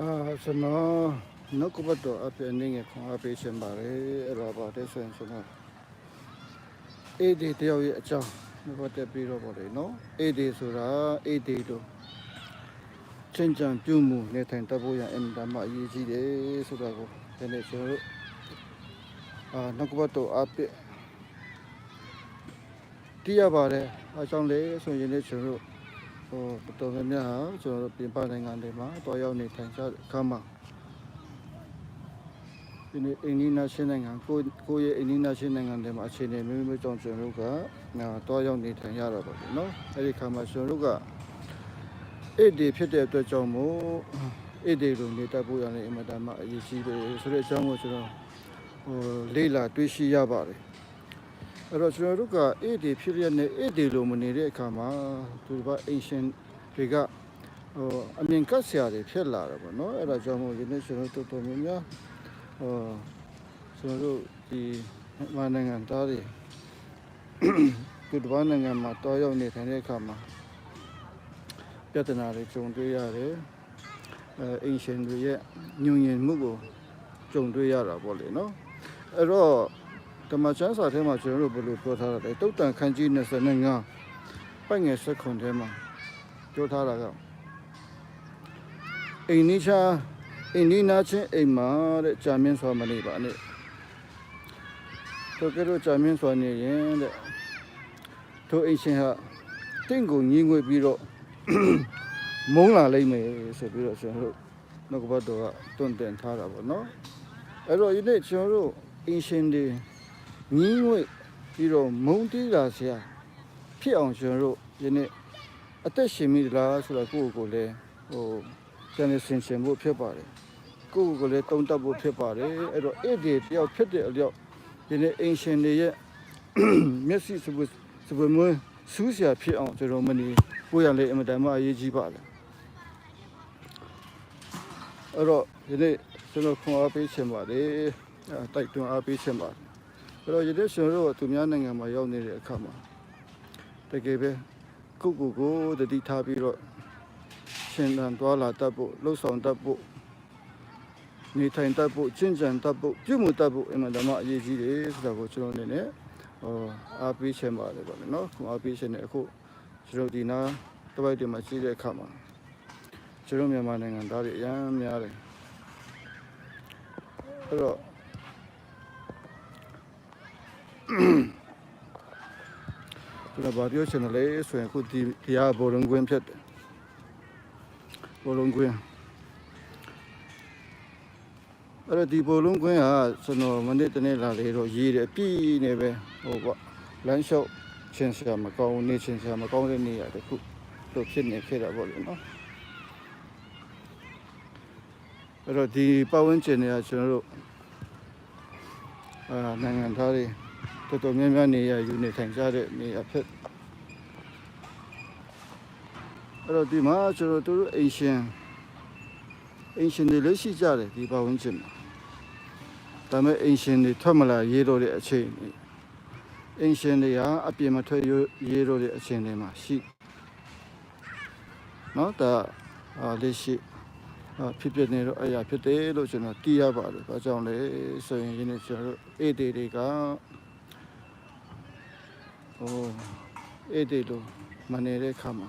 အာကျွန်တော်နှုတ်ကပတ်တော်အပြည့်အနေနဲ့ခွန်အားပေးရှင်ပါတယ်အဲ့တော့ဗာတဲ့ဆိုရင်ကျွန်တော်အေဒီတယောက်ရဲ့အကြောင်းနှုတ်ပတ်တက်ပြီးတော့ပေါ့လေနော်အေဒီဆိုတာအေဒီတို့ချင်းချံပြုမှုနေထိုင်တတ်ဖို့ရအင်တာမအရေးကြီးတယ်ဆိုတာကိုဒီနေ့ကျွန်တော်တို့အာနှုတ်ကပတ်တော်အပြည့်တည်ရပါတယ်အကြောင်းလေဆိုရင်လည်းကျွန်တော်တို့ ဟိုတော်တော်များများဟာကျွန်တော်တို့ပြင်ပနိုင်ငံတွေမှာတွားရောက်နေထိုင်ကြခါမှာဒီနေ့အင်ဒီနာရှင်နိုင်ငံကိုကိုရဲ့အင်ဒီနာရှင်နိုင်ငံတွေမှာအခြေအနေမျိုးမျိုးကြောင့်ကျွန်တော်တို့ကတွားရောက်နေထိုင်ရတာပေါ့နော်အဲဒီခါမှာကျွန်တော်တို့ကအေဒီဖြစ်တဲ့အတွက်ကြောင့်မို့အေဒီလိုနေတတ်ဖို့ရတဲ့အင်မတန်မှအရေးကြီးတယ်ဆိုတဲ့အကြောင်းကိုကျွန်တော်ဟိုလေ့လာတွေးရှိရပါတယ် အဲ့တော့ကျွန်တော်တို့ကအေးဒီဖြစ်ရတဲ့အေးဒီလိုမနေတဲ့အခါမှာသူတို့ကအင်ရှင်တွေကဟိုအမြင်ကတ်ဆရာတွေဖြစ်လာတယ်ပေါ့နော်အဲ့ဒါကြောင့်မို့ဒီနေ့ကျွန်တော်တို့တော်တော်များများဟိုကျွန်တော်တို့ဒီမြန်မာနိုင်ငံသားတွေသူတို့နိုင်ငံမှာတောရောက်နေထိုင်တဲ့အခါမှာပြဿနာတွေကြုံတွေ့ရတယ်အဲအင်ရှင်တွေရဲ့ညဉ့်ညင်မှုကိုကြုံတွေ့ရတာပေါ့လေနော်အဲ့တော့ ဓမ္မချမ်းစာထဲမှာကျွန်တော်တို့ဘယ်လိုပြောထားတာလဲတုတ်တန်ခန်းကြီး25ပိုက်ငယ်ဆက်ခွန်ထဲမှာပြောထားတာကအိမ်နီးချာအိမ်နီးနာချင်းအိမ်မှာတဲ့ဂျာမင်းစွာမနေပါနဲ့တို့ကဲတော့ဂျာမင်းစွာနေရင်တဲ့တို့အိမ်ရှင်ဟာတင့်ကိုညီးငွေပြီးတော့မုန်းလာလိမ့်မယ်ဆိုပြီးတော့ကျွန်တော်တို့နောက်ကဘတ်တော်ကတွန့်တင်ထားတာပေါ့နော်အဲ့တော့ဒီနေ့ကျွန်တော်တို့အိမ်ရှင်တွေ ညီးငွေ့ပြီးတော့မုံတီးလာဆရာဖြစ်အောင်ကျွန်တော်တို့ယနေ့အသက်ရှင်မိသလားဆိုတော့ကိုယ့်ကိုယ်ကိုလည်းဟိုပြန်နေဆင်ရှင်ဖို့ဖြစ်ပါတယ်ကိုယ့်ကိုယ်ကိုလည်းတုံးတက်ဖို့ဖြစ်ပါတယ်အဲ့တော့အဲ့ဒီတယောက်ဖြစ်တဲ့အလျောက်ယနေ့အင်ရှင်တွေရဲ့မျက်စိစပစပမွန်းစူးဆရာဖြစ်အောင်ကျွန်တော်မနေကိုယ်ရလေအမတန်မှအရေးကြီးပါတယ်အဲ့တော့ယနေ့ကျွန်တော်ခွန်အားပေးချင်ပါတယ်အဲတိုက်တွန်းအားပေးချင်ပါတယ် အဲ့တော့ယနေ့ကျွန်တော်တို့ကသူများနိုင်ငံမှာရောက်နေတဲ့အခါမှာတကယ်ပဲကိုယ့်ကိုယ်ကိုတတိထားပြီးတော့ရှင်သန်သွားလာတတ်ဖို့လှုပ်ဆောင်တတ်ဖို့နေထိုင်တတ်ဖို့ကျင့်ကြံတတ်ဖို့ပြုမှုတတ်ဖို့အမှန်တမ်းအရေးကြီးတယ်ဆိုတာကိုကျွန်တော်အနေနဲ့ဟောအားပေးချင်ပါတယ်ပေါ့လေနော်ခုအားပေးချင်တဲ့အခုကျွန်တော်ဒီနာတပိုက်တွေမှာရှိတဲ့အခါမှာကျွန်တော်မြန်မာနိုင်ငံသားတွေအများများတယ်အဲ့တော့ ကျွန်တော်ဗာပြောချင်တယ်လေဆိုရင်အခုဒီတရားဘောလုံးကွင်းဖြစ်တယ်ဘောလုံးကွင်းအဲ့တော့ဒီဘောလုံးကွင်းကကျွန်တော်မနေ့တနေ့လာလေတော့ရေးတယ်ပြည်နေပဲဟိုပေါ့လမ်းလျှောက်ချင်းစရာမကောင်းနေချင်းစရာမကောင်းတဲ့နေရာတခုလို့ဖြစ်နေခဲ့တာပေါ့လေနော်အဲ့တော့ဒီပတ်ဝန်းကျင်တွေကကျွန်တော်တို့အာနိုင်ငံသားတွေ တော်တော်များများနေရယူနေထိုင်ကြတဲ့နေရာဖြစ်အဲ့တော့ဒီမှာကျွန်တော်တို့အိမ်ရှင်အိမ်ရှင်တွေလည်းရှိကြတယ်ဒီပတ်ဝန်းကျင်မှာဒါပေမဲ့အိမ်ရှင်တွေထွက်မလာရေးတော့တဲ့အချိန်တွေအိမ်ရှင်တွေဟာအပြင်မထွက်ရေးတော့တဲ့အချိန်တွေမှာရှိเนาะဒါအာလေးရှိအာဖြစ်ဖြစ်နေတော့အရာဖြစ်တယ်လို့ကျွန်တော်သိရပါတယ်။ဘာကြောင့်လဲဆိုရင်ဒီနေ့ကျွန်တော်တို့အေးတေတွေက ဟိုအဲ့ဒီလိုမနေတဲ့ခါမှာ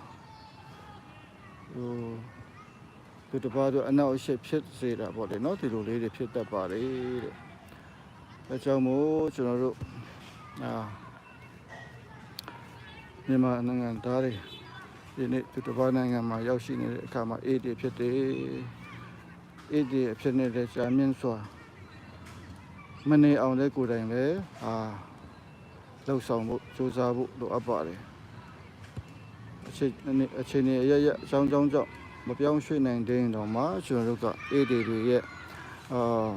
ဟိုသူတပါးတော့အနောက်အရှက်ဖြစ်စေတာပေါ့လေနော်ဒီလိုလေးတွေဖြစ်တတ်ပါလေတဲ့အဲကြောင့်မို့ကျွန်တော်တို့အာမြန်မာနိုင်ငံသားတွေဒီနေ့သူတပါးနိုင်ငံမှာရောက်ရှိနေတဲ့အခါမှာအေးဒီဖြစ်တယ်အေးဒီဖြစ်နေတဲ့ဂျာမင်းစွာမနေအောင်လဲကိုယ်တိုင်လဲအာ လှုပ်ဆောင်ဖို့စူးစမ်းဖို့လိုအပ်ပါတယ်အချိန်နဲ့အချိန်နဲ့ရရအကြောင်းကြောင်းကြောင့်မပြောင်းရွှေ့နိုင်တဲ့တော့မှကျွန်တော်တို့ကအေးတွေတွေရဲ့အာ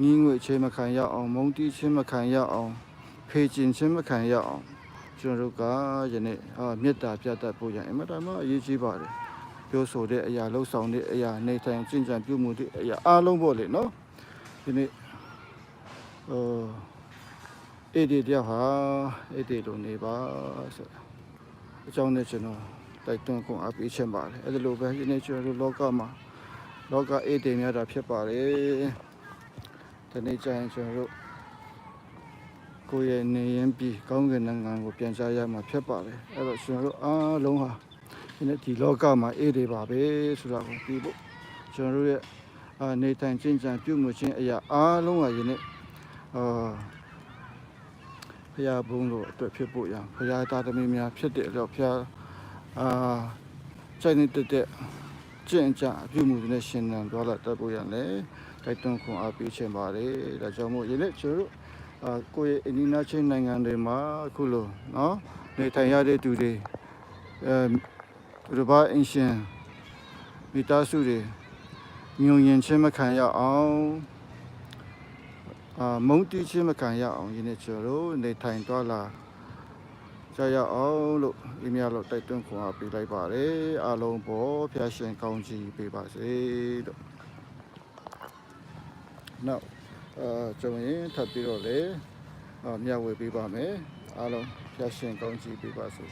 ညီငွေချင်းမခံရအောင်မုံတီးချင်းမခံရအောင်ဖေးကျင်ချင်းမခံရအောင်ကျွန်တော်တို့ကယနေ့အာမေတ္တာပြတ်တတ်ဖို့ရအင်မတန်မှအရေးကြီးပါတယ်ပြောဆိုတဲ့အရာလှုပ်ဆောင်တဲ့အရာနေထိုင်ကျင့်ကြံပြုမှုတဲ့အရာအားလုံးပေါ့လေနော်ဒီနေ့ဟို အေဒီတယောက်ဟာအေဒီလိုနေပါဆိုအကြောင်းနဲ့ကျွန်တော်တိုက်တွန်းခွင့်အားပေးချင်ပါတယ်အဲ့ဒါလိုပဲဒီနေ့ကျွန်တော်တို့လောကမှာလောကအေးတင်များတာဖြစ်ပါတယ်ဒီနေ့ကျရင်ကျွန်တော်တို့ကိုယ့်ရဲ့နေရင်ပြီးကောင်းကင်နိုင်ငံကိုပြန်စားရမှာဖြစ်ပါတယ်အဲ့တော့ကျွန်တော်တို့အားလုံးဟာဒီနေ့ဒီလောကမှာအေးတွေပါပဲဆိုတာကိုပြီးဖို့ကျွန်တော်တို့ရဲ့အာနေထိုင်ကျင့်ကြံပြုမှုခြင်းအရာအားလုံးဟာယနေ့အာ ဖရာဘုန်းတို့အတွက်ဖြစ်ဖို့ရန်ဖရာသားသမီးများဖြစ်တဲ့အတော့ဖရာအာစိတ်နဲ့တက်တဲ့ကျင့်ကြအပြုမှုတွေနဲ့ရှင်သန်သွားလာတတ်ဖို့ရလဲတိုက်တွန်းခွန်အားပေးခြင်းပါတယ်ဒါကြောင့်မို့ယနေ့ကျွန်တော်တို့အာကိုယ့်ရဲ့အနီးနားချင်းနိုင်ငံတွေမှာအခုလိုနော်နေထိုင်ရတဲ့သူတွေအဲရဘာအင်ရှင်မိသားစုတွေညုံရင်ချင်းမခံရအောင် အာမုန်းတီးချင်းမခံရအောင်ယနေ့ကျွန်တော်တို့နေထိုင်သွားလာကြရအောင်လို့ဒီများလို့တိုက်တွန်းခွန်အားပေးလိုက်ပါတယ်အားလုံးပေါ်ဖျားရှင်ကောင်းချီးပေးပါစေလို့နောက်အာကျွန်တော်ရင်ထပ်ပြီးတော့လေအာမျှဝေပေးပါမယ်အားလုံးဖျားရှင်ကောင်းချီးပေးပါစေ